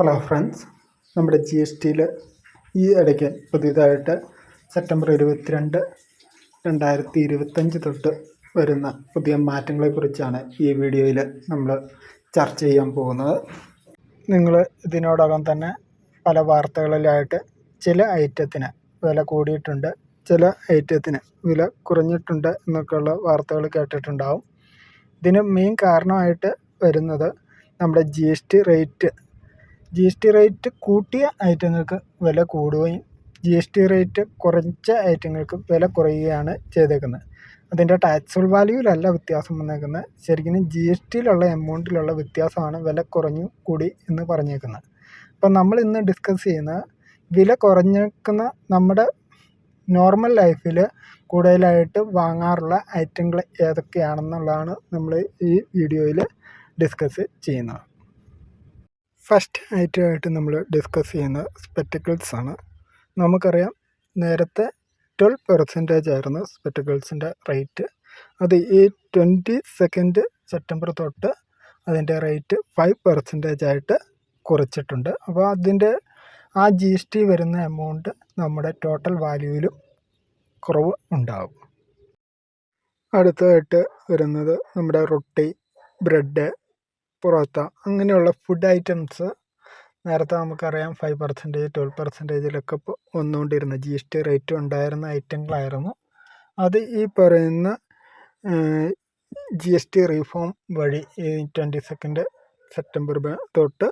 Hello friends നമ്മുടെ G S ടിയിൽ ഈ ഇടയ്ക്ക് പുതിയതായിട്ട് സെപ്റ്റംബർ ഇരുപത്തിരണ്ട് രണ്ടായിരത്തി ഇരുപത്തഞ്ച് തൊട്ട് വരുന്ന പുതിയ മാറ്റങ്ങളെക്കുറിച്ചാണ് ഈ വീഡിയോയിൽ നമ്മൾ ചർച്ച ചെയ്യാൻ പോകുന്നത്. നിങ്ങൾ ഇതിനോടകം തന്നെ പല വാർത്തകളിലായിട്ട് ചില ഐറ്റത്തിന് വില കൂടിയിട്ടുണ്ട്. ചില ഐറ്റത്തിന് വില കുറഞ്ഞിട്ടുണ്ട് എന്നൊക്കെയുള്ള വാർത്തകൾ കേട്ടിട്ടുണ്ടാവും. ഇതിന് മെയിൻ കാരണമായിട്ട് വരുന്നത് നമ്മുടെ G S T rate G S T rate കൂട്ടിയ ഐറ്റങ്ങൾക്ക് വില കൂടുകയും ജി എസ് ടി റേറ്റ് കുറച്ച ഐറ്റങ്ങൾക്ക് വില കുറയുകയാണ് ചെയ്തേക്കുന്നത്. അതിന്റെ ടാക്സബിൾ വാല്യൂവിലല്ല വ്യത്യാസം വന്നേക്കുന്നത്. ശരിക്കും ജി എസ് ടിയിലുള്ള എമൗണ്ടിലുള്ള വ്യത്യാസമാണ് വില കുറഞ്ഞു കൂടി എന്ന് പറഞ്ഞേക്കുന്നത്. അപ്പം നമ്മൾ ഇന്ന് ഡിസ്കസ് ചെയ്യുന്ന വില കുറഞ്ഞേക്കുന്ന നമ്മുടെ നോർമൽ ലൈഫിൽ കൂടുതലായിട്ട് വാങ്ങാറുള്ള ഐറ്റങ്ങൾ ഏതൊക്കെയാണെന്നുള്ളതാണ് നമ്മൾ ഈ വീഡിയോയിൽ ഡിസ്കസ് ചെയ്യുന്നത്. ഫസ്റ്റ് ഐറ്റമായിട്ട് നമ്മൾ ഡിസ്കസ് ചെയ്യുന്ന സ്പെറ്റക്കിൾസ് ആണ്. നമുക്കറിയാം നേരത്തെ ട്വൽവ് പെർസെന്റേജ് ആയിരുന്നു സ്പെറ്റക്കിൾസിന്റെ റേറ്റ് അത് ഈ ട്വന്റി സെക്കൻഡ് സെപ്റ്റംബർ തൊട്ട് അതിന്റെ റേറ്റ് ഫൈവ് പെർസെന്റേജ് ആയിട്ട് കുറച്ചിട്ടുണ്ട്. അപ്പോൾ അതിന്റെ ആ ജി എസ് ടി വരുന്ന എമൗണ്ട് നമ്മുടെ ടോട്ടൽ വാല്യൂവിലും കുറവ് ഉണ്ടാകും അടുത്തതായിട്ട് വരുന്നത് നമ്മുടെ റൊട്ടി ബ്രെഡ് പൊറോത്ത അങ്ങനെയുള്ള ഫുഡ് ഐറ്റംസ് നേരത്തെ നമുക്കറിയാം ഫൈവ് പെർസെന്റേജ് ട്വൽവ് പെർസെന്റേജിലൊക്കെ വന്നുകൊണ്ടിരുന്ന ജി എസ് ടി റേറ്റ് ഉണ്ടായിരുന്ന ഐറ്റങ്ങളായിരുന്നു അത് ഈ പറയുന്ന ജി എസ് ടി റീഫോം വഴി ഈ ട്വന്റി സെക്കൻഡ് സെപ്റ്റംബർ തൊട്ട്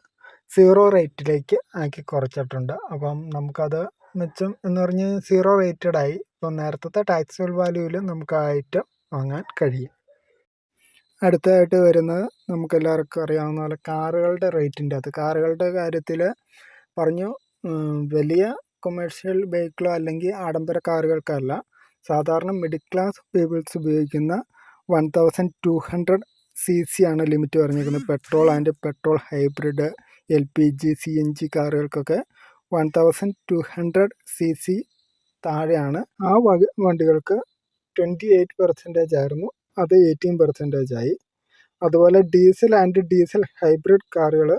സീറോ റേറ്റിലേക്ക് ആക്കി കുറച്ചിട്ടുണ്ട്. അപ്പം നമുക്കത് മെച്ചം എന്ന് പറഞ്ഞ് സീറോ റേറ്റഡായി ഇപ്പം നേരത്തെ ടാക്സ് വാല്യൂവിൽ നമുക്ക് ആ ഐറ്റം വാങ്ങാൻ കഴിയും. അടുത്തതായിട്ട് വരുന്നത് നമുക്കെല്ലാവർക്കും അറിയാവുന്ന പോലെ കാറുകളുടെ റേറ്റിന്റെ അത് കാറുകളുടെ കാര്യത്തിൽ പറഞ്ഞു വലിയ കൊമേഴ്ഷ്യൽ വെഹിക്കിളോ അല്ലെങ്കിൽ ആഡംബര കാറുകൾക്കല്ല. സാധാരണ മിഡിൽ ക്ലാസ് പീപ്പിൾസ് ഉപയോഗിക്കുന്ന one thousand two hundred C C ആണ് ലിമിറ്റ് പറഞ്ഞിരിക്കുന്നത്. Petrol and petrol hybrid L P G C N G കാറുകൾക്കൊക്കെ one thousand two hundred C C താഴെയാണ്. ആ വണ്ടികൾക്ക് ട്വന്റി എയ്റ്റ് പെർസെന്റേജ് ആയിരുന്നു. അത് എയ്റ്റീൻ പെർസെന്റേജ് ആയി. അതുപോലെ ഡീസൽ ആൻഡ് ഡീസൽ ഹൈബ്രിഡ് കാറുകൾ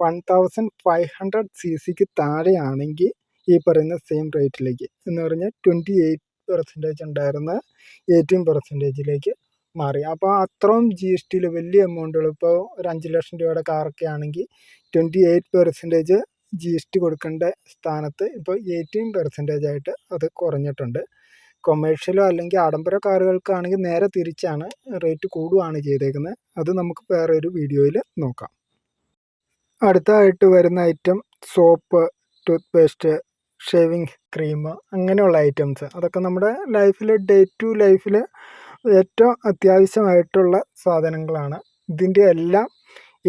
one thousand five hundred C സിക്ക് താഴെയാണെങ്കിൽ ഈ പറയുന്ന സെയിം റേറ്റിലേക്ക് എന്ന് പറഞ്ഞാൽ ട്വന്റി എയ്റ്റ് പെർസെന്റേജ് ഉണ്ടായിരുന്ന എയ്റ്റീൻ പെർസെന്റേജിലേക്ക് മാറി. അപ്പോൾ അത്രയും ജി എസ് ടിയിൽ വലിയ എമൗണ്ടുകൾ ഇപ്പോൾ ഒരു അഞ്ച് ലക്ഷം രൂപയുടെ കാറൊക്കെ ആണെങ്കിൽ twenty eight percentage G S T കൊടുക്കേണ്ട സ്ഥാനത്ത് ഇപ്പോൾ എയ്റ്റീൻ പെർസെന്റേജ് ആയിട്ട് അത് കുറഞ്ഞിട്ടുണ്ട്. കൊമേഴ്ഷ്യലോ അല്ലെങ്കിൽ ആഡംബര കാറുകൾക്കാണെങ്കിൽ നേരെ തിരിച്ചാണ് റേറ്റ് കൂടുകയാണ് ചെയ്തേക്കുന്നത്. അത് നമുക്ക് വേറെ ഒരു വീഡിയോയിൽ നോക്കാം. അടുത്തായിട്ട് വരുന്ന item soap toothpaste shaving cream അങ്ങനെയുള്ള ഐറ്റംസ് അതൊക്കെ നമ്മുടെ ലൈഫിൽ ഡേ ടു ലൈഫിൽ ഏറ്റവും അത്യാവശ്യമായിട്ടുള്ള സാധനങ്ങളാണ്. ഇതിന്റെ എല്ലാം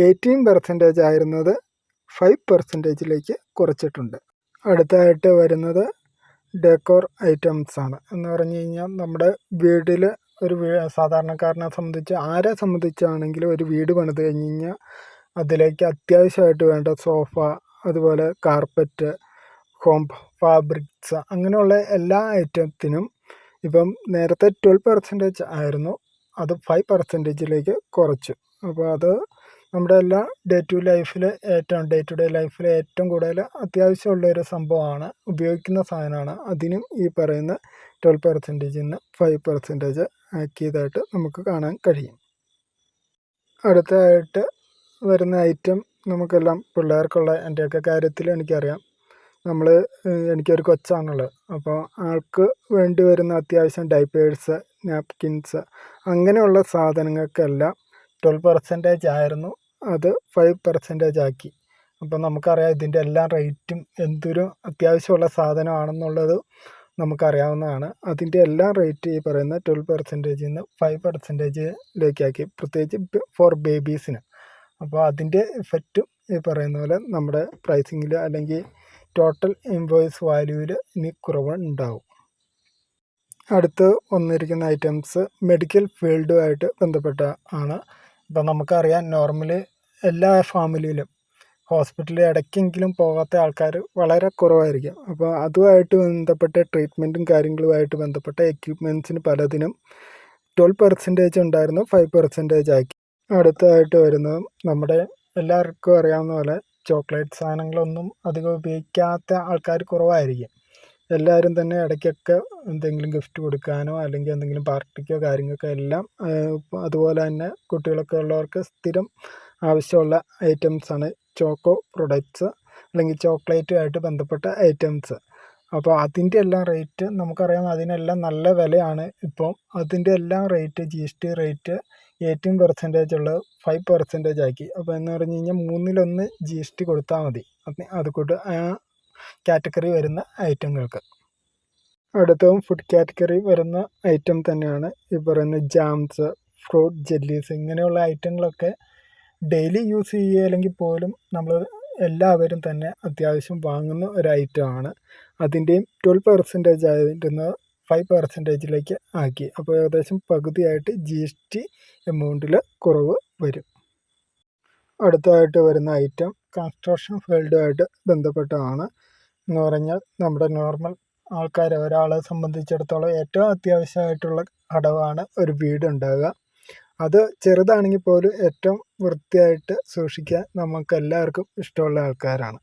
എയ്റ്റീൻ പെർസെന്റേജ് ആയിരുന്നത് ഫൈവ് പെർസെന്റേജിലേക്ക് കുറച്ചിട്ടുണ്ട്. അടുത്തായിട്ട് വരുന്നത് ഡെക്കോർ ഐറ്റംസ് ആണ് എന്ന് പറഞ്ഞു കഴിഞ്ഞാൽ നമ്മുടെ വീട്ടിൽ ഒരു സാധാരണക്കാരനെ സംബന്ധിച്ച് ആരെ സംബന്ധിച്ചാണെങ്കിലും ഒരു വീട് പണിത് കഴിഞ്ഞ് കഴിഞ്ഞാൽ അതിലേക്ക് അത്യാവശ്യമായിട്ട് വേണ്ട സോഫ അതുപോലെ കാർപ്പറ്റ് ഹോം ഫാബ്രിക്സ് അങ്ങനെയുള്ള എല്ലാ ഐറ്റത്തിനും ഇപ്പം നേരത്തെ ട്വൽവ് പെർസെന്റേജ് ആയിരുന്നു. അത് ഫൈവ് പെർസെന്റേജിലേക്ക് കുറച്ചു. അപ്പോൾ അത് നമ്മുടെ എല്ലാ ഡേ ടു ലൈഫിൽ ഏറ്റവും ഡേ ടു ഡേ ലൈഫിൽ ഏറ്റവും കൂടുതൽ അത്യാവശ്യമുള്ള ഒരു സംഭവമാണ്. ഉപയോഗിക്കുന്ന സാധനമാണ്. അതിനും ഈ പറയുന്ന ട്വൽവ് പെർസെന്റേജിൽ നിന്ന് ഫൈവ് പെർസെന്റേജ് ആക്കിയതായിട്ട് നമുക്ക് കാണാൻ കഴിയും. അടുത്തതായിട്ട് വരുന്ന ഐറ്റം നമുക്കെല്ലാം പിള്ളേർക്കുള്ള എന്റെയൊക്കെ കാര്യത്തിൽ എനിക്കറിയാം. നമ്മൾ എനിക്കൊരു കൊച്ചാണുള്ളത്. അപ്പോൾ ആൾക്ക് വേണ്ടി വരുന്ന അത്യാവശ്യം ഡൈപ്പേഴ്സ് നാപ്കിൻസ് അങ്ങനെയുള്ള സാധനങ്ങൾക്കെല്ലാം ട്വൽവ് പെർസെന്റേജ് ആയിരുന്നു. അത് ഫൈവ് പെർസെന്റേജ് ആക്കി. അപ്പോൾ നമുക്കറിയാം ഇതിന്റെ എല്ലാ റേറ്റും എന്തൊരു അത്യാവശ്യമുള്ള സാധനമാണെന്നുള്ളത് നമുക്കറിയാവുന്നതാണ്. അതിന്റെ എല്ലാ റേറ്റ് ഈ പറയുന്ന ട്വൽവ് പെർസെന്റേജിൽ നിന്ന് ഫൈവ് പെർസെന്റേജിലേക്കാക്കി പ്രത്യേകിച്ച് ഫോർ ബേബീസിന് അപ്പോൾ അതിന്റെ ഇഫക്റ്റും ഈ പറയുന്ന പോലെ നമ്മുടെ പ്രൈസിങ്ങിൽ അല്ലെങ്കിൽ ടോട്ടൽ ഇൻവോയ്സ് വാല്യൂവിൽ ഇനി കുറവ് ഉണ്ടാവും അടുത്ത് വന്നിരിക്കുന്ന ഐറ്റംസ് മെഡിക്കൽ ഫീൽഡുമായിട്ട് ബന്ധപ്പെട്ട ആണ്. ഇപ്പം നമുക്കറിയാം നോർമലി എല്ലാ ഫാമിലിയിലും. ഹോസ്പിറ്റലിൽ ഇടയ്ക്കെങ്കിലും പോകാത്ത ആൾക്കാർ വളരെ കുറവായിരിക്കും. അപ്പോൾ അതുമായിട്ട് ബന്ധപ്പെട്ട ട്രീറ്റ്മെന്റും കാര്യങ്ങളുമായിട്ട് ബന്ധപ്പെട്ട എക്യുപ്മെന്റ്സിന് പലതിനും ട്വൽവ് പെർസെന്റേജ് ഉണ്ടായിരുന്നു ഫൈവ് പെർസെന്റേജ് ആക്കി. അടുത്തതായിട്ട് വരുന്നത് നമ്മുടെ എല്ലാവർക്കും അറിയാവുന്ന പോലെ ചോക്ലേറ്റ് സാധനങ്ങളൊന്നും അധികം ഉപയോഗിക്കാത്ത ആൾക്കാർ കുറവായിരിക്കും. എല്ലാവരും തന്നെ ഇടയ്ക്കൊക്കെ എന്തെങ്കിലും ഗിഫ്റ്റ് കൊടുക്കാനോ അല്ലെങ്കിൽ എന്തെങ്കിലും പാർട്ടിക്കോ കാര്യങ്ങൾക്കോ എല്ലാം അതുപോലെ തന്നെ കുട്ടികളൊക്കെ ഉള്ളവർക്ക് സ്ഥിരം ആവശ്യമുള്ള ഐറ്റംസാണ് ചോക്കോ പ്രൊഡക്ട്സ് അല്ലെങ്കിൽ ചോക്ലേറ്റുമായിട്ട് ബന്ധപ്പെട്ട ഐറ്റംസ് അപ്പോൾ അതിന്റെ എല്ലാം റേറ്റ് നമുക്കറിയാം അതിനെല്ലാം നല്ല വിലയാണ്. ഇപ്പോൾ അതിന്റെ എല്ലാം rate G S T rate eighteen percentage ഉള്ളത് ഫൈവ് പെർസെന്റേജ് ആക്കി. അപ്പോൾ എന്ന് പറഞ്ഞു കഴിഞ്ഞാൽ മൂന്നിലൊന്ന് ജി എസ് ടി കൊടുത്താൽ മതി. അതുകൊണ്ട് ആ കാറ്റഗറി വരുന്ന ഐറ്റങ്ങൾക്ക് അടുത്തതും ഫുഡ് കാറ്റഗറി വരുന്ന ഐറ്റം തന്നെയാണ്. ഈ പറയുന്ന ജാംസ് ഫ്രൂട്ട് ജെല്ലീസ് ഇങ്ങനെയുള്ള ഐറ്റങ്ങളൊക്കെ ഡെയിലി യൂസ് ചെയ്യുകയില്ലെങ്കിൽ പോലും നമ്മൾ എല്ലാവരും തന്നെ അത്യാവശ്യം വാങ്ങുന്ന ഒരു ഐറ്റമാണ് അതിന്റെയും ട്വൽവ് പെർസെന്റേജ് ആയിരുന്ന ഫൈവ് പെർസെന്റേജിലേക്ക് ആക്കി. അപ്പോൾ ഏകദേശം പകുതിയായിട്ട് ജി എസ് ടി എമൗണ്ടിൽ കുറവ് വരും. അടുത്തതായിട്ട് വരുന്ന ഐറ്റം കൺസ്ട്രക്ഷൻ ഫീൽഡുമായിട്ട് ബന്ധപ്പെട്ടതാണ്. എന്ന് പറഞ്ഞാൽ നമ്മുടെ നോർമൽ ആൾക്കാരെ ഒരാളെ സംബന്ധിച്ചിടത്തോളം ഏറ്റവും അത്യാവശ്യമായിട്ടുള്ള ഘടകമാണ് ഒരു വീട് ഉണ്ടാകുക അത് ചെറുതാണെങ്കിൽ പോലും ഏറ്റവും വൃത്തിയായിട്ട് സൂക്ഷിക്കാൻ നമുക്ക് എല്ലാവർക്കും ഇഷ്ടമുള്ള ആൾക്കാരാണ്.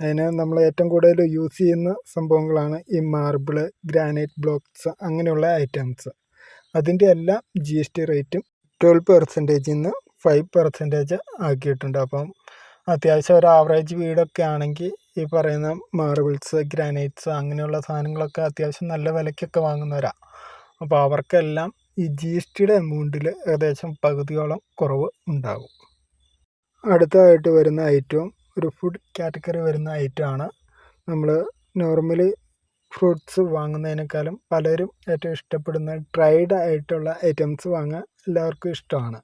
അതിന് നമ്മൾ ഏറ്റവും കൂടുതൽ യൂസ് ചെയ്യുന്ന സംഭവങ്ങളാണ് ഈ മാർബിൾ ഗ്രാനൈറ്റ് ബ്ലോക്ക്സ് അങ്ങനെയുള്ള ഐറ്റംസ് അതിന്റെ എല്ലാം ജി എസ് ടി റേറ്റും ട്വൽവ് പെർസെന്റേജിൽ നിന്ന് ഫൈവ് പെർസെന്റേജ് ആക്കിയിട്ടുണ്ട്. അപ്പം അത്യാവശ്യം ഒരു ആവറേജ് വീടൊക്കെ ആണെങ്കിൽ ഈ പറയുന്ന മാർബിൾസ് ഗ്രാനൈറ്റ്സ് അങ്ങനെയുള്ള സാധനങ്ങളൊക്കെ അത്യാവശ്യം നല്ല വിലയ്ക്കൊക്കെ വാങ്ങുന്നവരാണ് അപ്പോൾ അവർക്കെല്ലാം ഈ ജി എസ് ടിയുടെ എമൗണ്ടിൽ ഏകദേശം പകുതിയോളം കുറവ് ഉണ്ടാകും. അടുത്തതായിട്ട് വരുന്ന ഐറ്റവും ഒരു ഫുഡ് കാറ്റഗറി വരുന്ന ഐറ്റമാണ് നമ്മൾ നോർമലി ഫ്രൂട്ട്സ് വാങ്ങുന്നതിനേക്കാളും പലരും ഏറ്റവും ഇഷ്ടപ്പെടുന്ന ഡ്രൈഡ് ആയിട്ടുള്ള ഐറ്റംസ് വാങ്ങാൻ എല്ലാവർക്കും ഇഷ്ടമാണ്.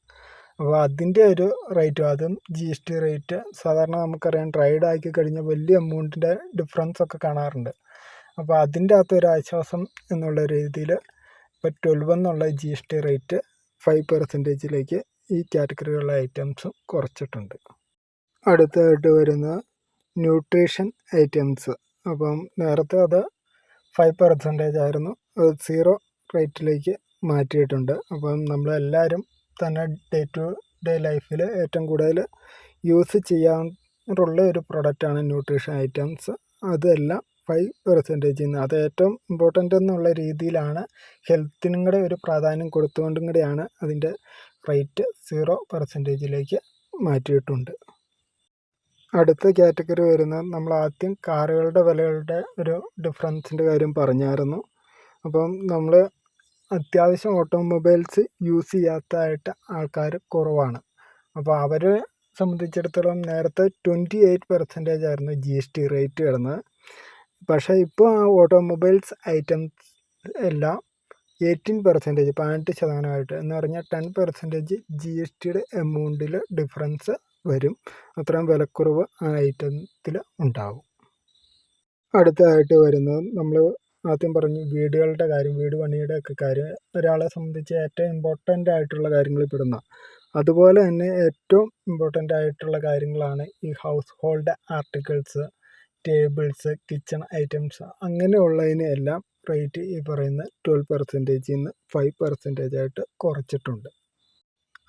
അപ്പോൾ അതിന്റെ ഒരു റേറ്റും അതും ജി എസ് ടി റേറ്റ് സാധാരണ നമുക്കറിയാം ഡ്രൈഡ് ആക്കി കഴിഞ്ഞാൽ വലിയ എമൗണ്ടിന്റെ ഡിഫറൻസ് ഒക്കെ കാണാറുണ്ട്. അപ്പോൾ അതിന്റെ അകത്തൊരു ആശ്വാസം എന്നുള്ള രീതിയിൽ ഇപ്പോൾ ട്വൽവ് എന്നുള്ള G S T rate five പെർസെന്റേജിലേക്ക് ഈ കാറ്റഗറിയിലുള്ള ഐറ്റംസും കുറച്ചിട്ടുണ്ട്. അടുത്തതായിട്ട് വരുന്ന ന്യൂട്രീഷൻ ഐറ്റംസ് അപ്പം നേരത്തെ അത് ഫൈവ് പെർസെന്റേജ് ആയിരുന്നു. സീറോ റേറ്റിലേക്ക് മാറ്റിയിട്ടുണ്ട്. അപ്പം നമ്മളെല്ലാവരും തന്നെ ഡേ ടു ഡേ ലൈഫിൽ ഏറ്റവും കൂടുതൽ യൂസ് ചെയ്യാറുള്ള ഒരു പ്രൊഡക്റ്റാണ് ന്യൂട്രീഷൻ ഐറ്റംസ് അതെല്ലാം ഫൈവ് പെർസെന്റേജിൽ നിന്ന് അത് ഏറ്റവും ഇമ്പോർട്ടന്റ് എന്നുള്ള രീതിയിലാണ് ഹെൽത്തിനും കൂടെ ഒരു പ്രാധാന്യം കൊടുത്തുകൊണ്ടും കൂടെയാണ് അതിന്റെ റേറ്റ് സീറോ പെർസെന്റേജിലേക്ക് മാറ്റിയിട്ടുണ്ട്. അടുത്ത കാറ്റഗറി വരുന്നത് നമ്മൾ ആദ്യം കാറുകളുടെ വിലകളുടെ ഒരു ഡിഫറൻസിന്റെ കാര്യം പറഞ്ഞായിരുന്നു. അപ്പം നമ്മൾ അത്യാവശ്യം ഓട്ടോമൊബൈൽസ് യൂസ് ചെയ്യാത്തതായിട്ട് ആൾക്കാർ കുറവാണ്. അപ്പോൾ അവരെ സംബന്ധിച്ചിടത്തോളം നേരത്തെ ട്വന്റി എയ്റ്റ് പെർസെന്റേജ് ആയിരുന്നു ജി എസ് ടി റേറ്റ് കിടന്നത് പക്ഷേ ഇപ്പോൾ ആ ഓട്ടോമൊബൈൽസ് ഐറ്റംസ് എല്ലാം എയ്റ്റീൻ പെർസെന്റേജ് പതിനെട്ട് ശതമാനമായിട്ട്. എന്ന് പറഞ്ഞാൽ ടെൻ പെർസെന്റേജ് ജി എസ് ടിയുടെ എമൗണ്ടിൽ ഡിഫറൻസ് വരും. അത്രയും വിലക്കുറവ് ആ ഐറ്റത്തിൽ ഉണ്ടാവും. അടുത്തതായിട്ട് വരുന്നത് നമ്മൾ ആദ്യം പറഞ്ഞു വീടുകളുടെ കാര്യം വീട് പണിയുടെ ഒക്കെ കാര്യം. ഒരാളെ സംബന്ധിച്ച് ഏറ്റവും ഇമ്പോർട്ടന്റ് ആയിട്ടുള്ള കാര്യങ്ങൾ പെടുന്ന അതുപോലെ തന്നെ ഏറ്റവും ഇമ്പോർട്ടന്റ് ആയിട്ടുള്ള കാര്യങ്ങളാണ് ഈ household articles tables kitchen items അങ്ങനെയുള്ളതിനെല്ലാം rate ഈ പറയുന്ന ട്വൽവ് പെർസെന്റേജിൽ നിന്ന് ഫൈവ് പെർസെന്റേജ് ആയിട്ട് കുറച്ചിട്ടുണ്ട്.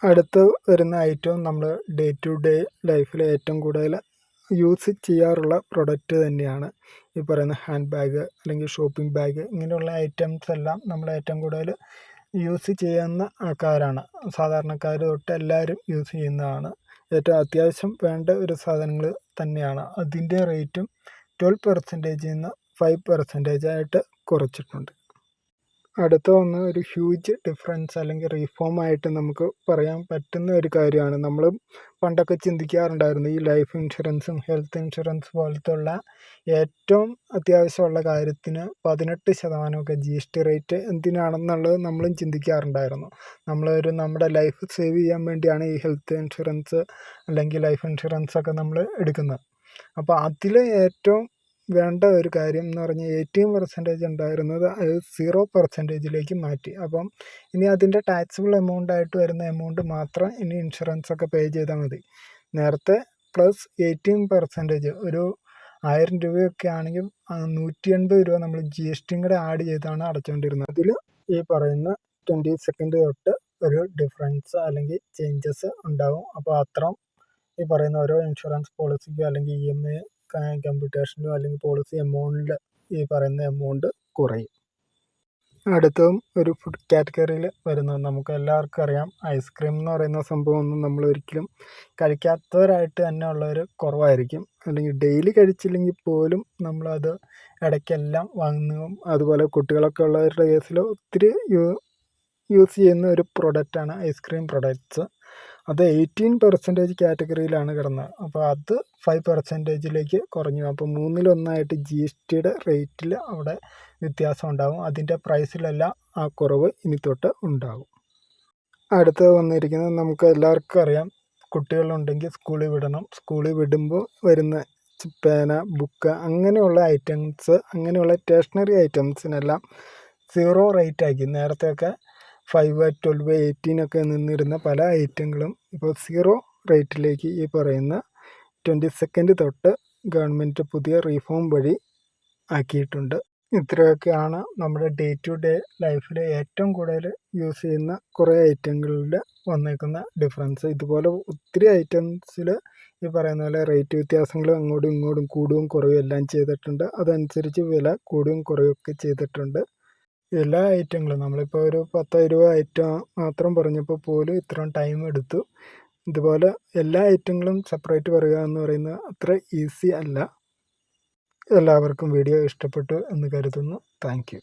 അടുത്ത് വരുന്ന ഐറ്റവും നമ്മൾ ഡേ ടു ഡേ ലൈഫിൽ ഏറ്റവും കൂടുതൽ യൂസ് ചെയ്യാറുള്ള പ്രൊഡക്റ്റ് തന്നെയാണ് ഈ പറയുന്ന ഹാൻഡ് ബാഗ് അല്ലെങ്കിൽ ഷോപ്പിംഗ് ബാഗ് ഇങ്ങനെയുള്ള ഐറ്റംസ് എല്ലാം നമ്മൾ ഏറ്റവും കൂടുതൽ യൂസ് ചെയ്യുന്ന ആൾക്കാരാണ്. സാധാരണക്കാർ തൊട്ട് എല്ലാവരും യൂസ് ചെയ്യുന്നതാണ്. ഏറ്റവും അത്യാവശ്യം വേണ്ട ഒരു സാധനങ്ങൾ തന്നെയാണ്. അതിന്റെ റേറ്റും ട്വൽവ് പെർസെന്റേജിൽ നിന്ന് ഫൈവ് പെർസെന്റേജായിട്ട് കുറച്ചിട്ടുണ്ട്. അടുത്ത ഒന്ന് ഒരു ഹ്യൂജ് ഡിഫറൻസ് അല്ലെങ്കിൽ റീഫോം ആയിട്ട് നമുക്ക് പറയാൻ പറ്റുന്ന ഒരു കാര്യമാണ്. നമ്മൾ പണ്ടൊക്കെ ചിന്തിക്കാറുണ്ടായിരുന്നു ഈ ലൈഫ് ഇൻഷുറൻസും ഹെൽത്ത് ഇൻഷുറൻസ് പോലത്തുള്ള ഏറ്റവും അത്യാവശ്യമുള്ള കാര്യത്തിന് പതിനെട്ട് ശതമാനമൊക്കെ ജി എസ് ടി റേറ്റ് എന്തിനാണെന്നുള്ളത് നമ്മളും ചിന്തിക്കാറുണ്ടായിരുന്നു. നമ്മളൊരു നമ്മുടെ ലൈഫ് സേവ് ചെയ്യാൻ വേണ്ടിയാണ് ഈ ഹെൽത്ത് ഇൻഷുറൻസ് അല്ലെങ്കിൽ ലൈഫ് ഇൻഷുറൻസ് ഒക്കെ നമ്മൾ എടുക്കുന്നത്. അപ്പോൾ അതിൽ ഏറ്റവും വേണ്ട ഒരു കാര്യം എന്ന് പറഞ്ഞാൽ എയ്റ്റീൻ പെർസെന്റേജ് ഉണ്ടായിരുന്നത് അത് സീറോ പെർസെന്റേജിലേക്ക് മാറ്റി. അപ്പം ഇനി അതിന്റെ ടാക്സിബിൾ എമൗണ്ട് ആയിട്ട് വരുന്ന എമൗണ്ട് മാത്രം ഇനി ഇൻഷുറൻസ് ഒക്കെ പേ ചെയ്താൽ മതി. നേരത്തെ പ്ലസ് എയ്റ്റീൻ പെർസെന്റേജ് ഒരു ആയിരം രൂപയൊക്കെ ആണെങ്കിൽ നൂറ്റി എൺപത് രൂപ നമ്മൾ ജി എസ് ടിയും കൂടെ ആഡ് ചെയ്താണ് അടച്ചുകൊണ്ടിരുന്നത് അതിൽ ഈ പറയുന്ന ട്വന്റി സെക്കൻഡ് തൊട്ട് ഒരു ഡിഫറൻസ് അല്ലെങ്കിൽ ചേഞ്ചസ് ഉണ്ടാവും. അപ്പോൾ അത്രയും ഈ പറയുന്ന ഓരോ ഇൻഷുറൻസ് പോളിസിക്കോ അല്ലെങ്കിൽ ഇ എം ഐ കമ്പ്യൂട്ടേഷനിലോ അല്ലെങ്കിൽ പോളിസി എമൗണ്ടിൽ ഈ പറയുന്ന എമൗണ്ട് കുറയും. അടുത്തതും ഒരു ഫുഡ് കാറ്റഗറിയിൽ വരുന്നത് നമുക്ക് എല്ലാവർക്കും അറിയാം. ഐസ്ക്രീം എന്ന് പറയുന്ന സംഭവം ഒന്നും നമ്മൾ ഒരിക്കലും കഴിക്കാത്തവരായിട്ട് തന്നെ ഉള്ളവർ കുറവായിരിക്കും. അല്ലെങ്കിൽ ഡെയിലി കഴിച്ചില്ലെങ്കിൽ പോലും നമ്മളത് ഇടയ്ക്കെല്ലാം വാങ്ങുന്നതും അതുപോലെ കുട്ടികളൊക്കെ ഉള്ളവരുടെ കേസിൽ ഒത്തിരി യൂസ് ചെയ്യുന്ന ഒരു പ്രൊഡക്റ്റാണ് ഐസ്ക്രീം പ്രൊഡക്ട്സ് അത് എയ്റ്റീൻ പെർസെന്റേജ് കാറ്റഗറിയിലാണ് കിടന്നത്. അപ്പോൾ അത് ഫൈവ് പെർസെന്റേജിലേക്ക് കുറഞ്ഞു. അപ്പോൾ മൂന്നിലൊന്നായിട്ട് ജി എസ് ടിയുടെ റേറ്റിൽ അവിടെ വ്യത്യാസം ഉണ്ടാകും അതിന്റെ പ്രൈസിലെല്ലാം ആ കുറവ് ഇനി തൊട്ട് ഉണ്ടാകും അടുത്ത് വന്നിരിക്കുന്നത് നമുക്ക് എല്ലാവർക്കും അറിയാം. കുട്ടികളുണ്ടെങ്കിൽ സ്കൂളിൽ വിടണം. സ്കൂളിൽ വിടുമ്പോൾ വരുന്ന പേന ബുക്ക് അങ്ങനെയുള്ള ഐറ്റംസ് അങ്ങനെയുള്ള സ്റ്റേഷനറി ഐറ്റംസിനെല്ലാം സീറോ റേറ്റ് ആക്കി നേരത്തെയൊക്കെ ഫൈവ് ട്വൽവ് എയ്റ്റീനൊക്കെ നിന്നിരുന്ന പല ഐറ്റങ്ങളും ഇപ്പോൾ സീറോ റേറ്റിലേക്ക് ഈ പറയുന്ന ട്വന്റി സെക്കൻഡ് തൊട്ട് ഗവൺമെന്റ് പുതിയ റീഫോം വഴി ആക്കിയിട്ടുണ്ട്. ഇത്രയൊക്കെയാണ് നമ്മുടെ ഡേ ടു ഡേ ലൈഫിൽ ഏറ്റവും കൂടുതൽ യൂസ് ചെയ്യുന്ന കുറേ ഐറ്റങ്ങളിൽ വന്നേക്കുന്ന ഡിഫറൻസ് ഇതുപോലെ ഒത്തിരി ഐറ്റംസിൽ ഈ പറയുന്ന പോലെ റേറ്റ് വ്യത്യാസങ്ങൾ അങ്ങോട്ടും ഇങ്ങോട്ടും കൂടുകയും കുറയുകയും എല്ലാം ചെയ്തിട്ടുണ്ട്. അതനുസരിച്ച് വില കൂടുകയും കുറയുകയൊക്കെ ചെയ്തിട്ടുണ്ട്. എല്ലാ ഐറ്റങ്ങളും നമ്മളിപ്പോൾ ഒരു പത്തോ ഇരുപതോ ഐറ്റം മാത്രം പറഞ്ഞപ്പോൾ പോലും ഇത്രയും ടൈം എടുത്തു. ഇതുപോലെ എല്ലാ ഐറ്റങ്ങളും സെപ്പറേറ്റ് പറയുക എന്ന് പറയുന്നത് അത്ര ഈസി അല്ല. എല്ലാവർക്കും വീഡിയോ ഇഷ്ടപ്പെട്ടു എന്ന് കരുതുന്നു. താങ്ക്